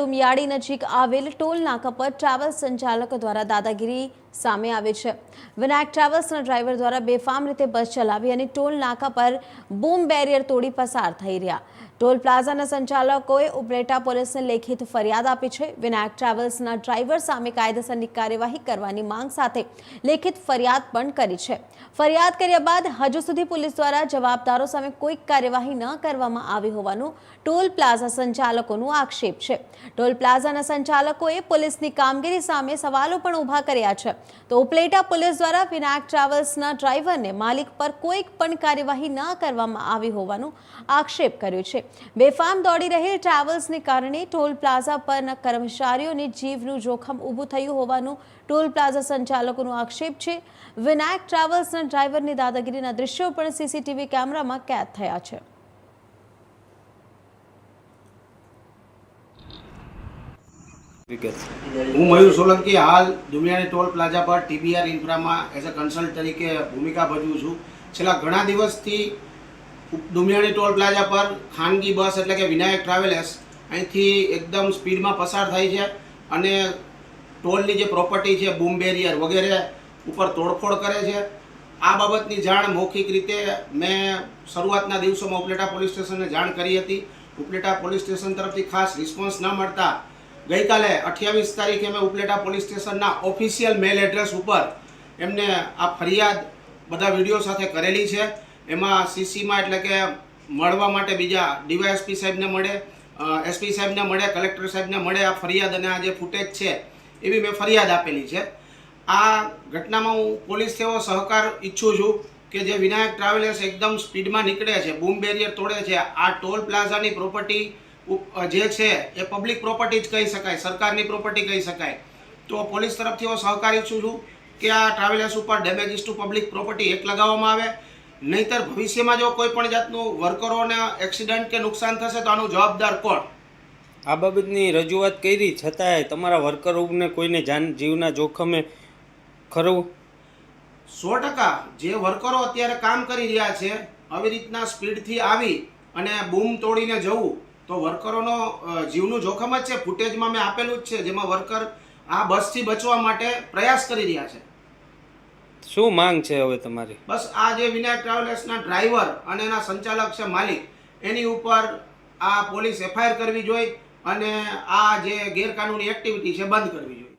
ડુમિયાળી નજીક આવેલ ટોલ નાકા પર ટ્રાવેલ્સ સંચાલક દ્વારા દાદાગીરી સામે આવે છે. વિનાયક ટ્રાવેલ્સના ડ્રાઈવર દ્વારા બેફામ રીતે બસ ચલાવી અને ટોલ નાકા પર બૂમ બેરિયર તોડી પસાર થઈ રહ્યા. ટોલ પ્લાઝાના સંચાલકોએ ઉપલેટા પોલીસને લેખિત ફરિયાદ આપી છે. વિનાયક ટ્રાવેલ્સના ડ્રાઈવર સામે કાયદેસરની કાર્યવાહી કરવાની માંગ સાથે લેખિત ફરિયાદ પણ કરી છે. ફરિયાદ કર્યા બાદ હજુ સુધી પોલીસ દ્વારા જવાબદારો સામે કોઈ કાર્યવાહી ન કરવામાં આવી હોવાનું ટોલ પ્લાઝા સંચાલકોનું આક્ષેપ છે. ટોલ પ્લાઝાના સંચાલકોએ પોલીસની કામગીરી સામે સવાલો પણ ઊભા કર્યા છે. તો ઉપલેટા પોલીસ દ્વારા વિનાયક ટ્રાવેલ્સના ડ્રાઈવરને માલિક પર કોઈ પણ કાર્યવાહી ન કરવામાં આવી હોવાનું આક્ષેપ કર્યો છે. બેફામ દોડી રહેલ ટ્રાવેલ્સને કારણે ટોલ પ્લાઝા પરના કર્મચારીઓને જીવનું જોખમ ઊભું થયું હોવાનું ટોલ પ્લાઝા સંચાલકોનો આક્ષેપ છે. વિનાયક ટ્રાવેલ્સના ડ્રાઈવરની દાદાગીરીના દ્રશ્યો પણ સીસીટીવી કેમેરામાં કેદ થયા છે. હું મયુર સોલંકી, હાલ દુનિયાની ટોલ પ્લાઝા પર ટીબીઆર ઇન્ફ્રામાં એઝ અ કન્સલ્ટ તરીકે ભૂમિકા ભજવું છું. છેલ્લા ઘણા દિવસથી દુમિયાની ટોલ પ્લાઝા પર ખાનગી બસ એટલે કે વિનાયક ટ્રાવેલર્સ અહીંથી એકદમ સ્પીડમાં પસાર થાય છે અને ટોલની જે પ્રોપર્ટી છે, બૂમ બેરિયર વગેરે ઉપર તોડફોડ કરે છે. આ બાબતની જાણ મૌખિક રીતે મેં શરૂઆતના દિવસોમાં ઉપલેટા પોલીસ સ્ટેશનને જાણ કરી હતી. ઉપલેટા પોલીસ સ્ટેશન તરફથી ખાસ રિસ્પોન્સ ન મળતા ગઈકાલે અઠ્યાવીસ તારીખે મેં ઉપલેટા પોલીસ સ્ટેશનના ઓફિશિયલ મેલ એડ્રેસ ઉપર એમને આ ફરિયાદ બધા વીડિયો સાથે કરેલી છે. એમાં સીસીમાં એટલે કે મળવા માટે બીજા ડીવાયએસપી સાહેબને મળે એસપી સાહેબને મળે, કલેક્ટર સાહેબને મળે, આ ફરિયાદ અને આ જે ફૂટેજ છે, એવી મેં ફરિયાદ આપેલી છે. આ ઘટનામાં હું પોલીસથી એવો સહકાર ઈચ્છું છું કે જે વિનાયક ટ્રાવેલર્સ એકદમ સ્પીડમાં નીકળે છે, બૂમ બેરિયર તોડે છે, આ ટોલ પ્લાઝાની પ્રોપર્ટી જે છે એ પબ્લિક પ્રોપર્ટી જ કહી શકાય, સરકારની પ્રોપર્ટી કહી શકાય. તો પોલીસ તરફથી હું સહકાર ઈચ્છું છું કે આ ટ્રાવેલર્સ ઉપર ડેમેજીસ ટુ પબ્લિક પ્રોપર્ટી એક લગાવવામાં આવે નહીતર ભવિષ્યમાં જો કોઈ પણ જાતનું વર્કરોને એક્સિડન્ટ કે નુકસાન થશે તો આનું જવાબદાર કોણ? આ બાબતની રજૂઆત કરી છતાંય તમારા વર્કરોને કોઈને જાન જીવના જોખમે ખરું સો ટકા. જે વર્કરો અત્યારે કામ કરી રહ્યા છે આવી રીતના સ્પીડથી આવી અને બૂમ તોડીને જવું તો વર્કરોનો જીવનું જોખમ જ છે. ફૂટેજમાં મેં આપેલું જ છે જેમાં વર્કર આ બસથી બચવા માટે પ્રયાસ કરી રહ્યા છે. શું માંગ છે હવે તમારી? બસ આ જે વિનાયક ટ્રાવેલર્સના ડ્રાઈવર અને એના સંચાલક છે માલિક, એની ઉપર આ પોલીસ એફઆઈઆર કરવી જોઈએ અને આ જે ગેરકાનૂની એક્ટિવિટી છે બંધ કરવી જોઈએ.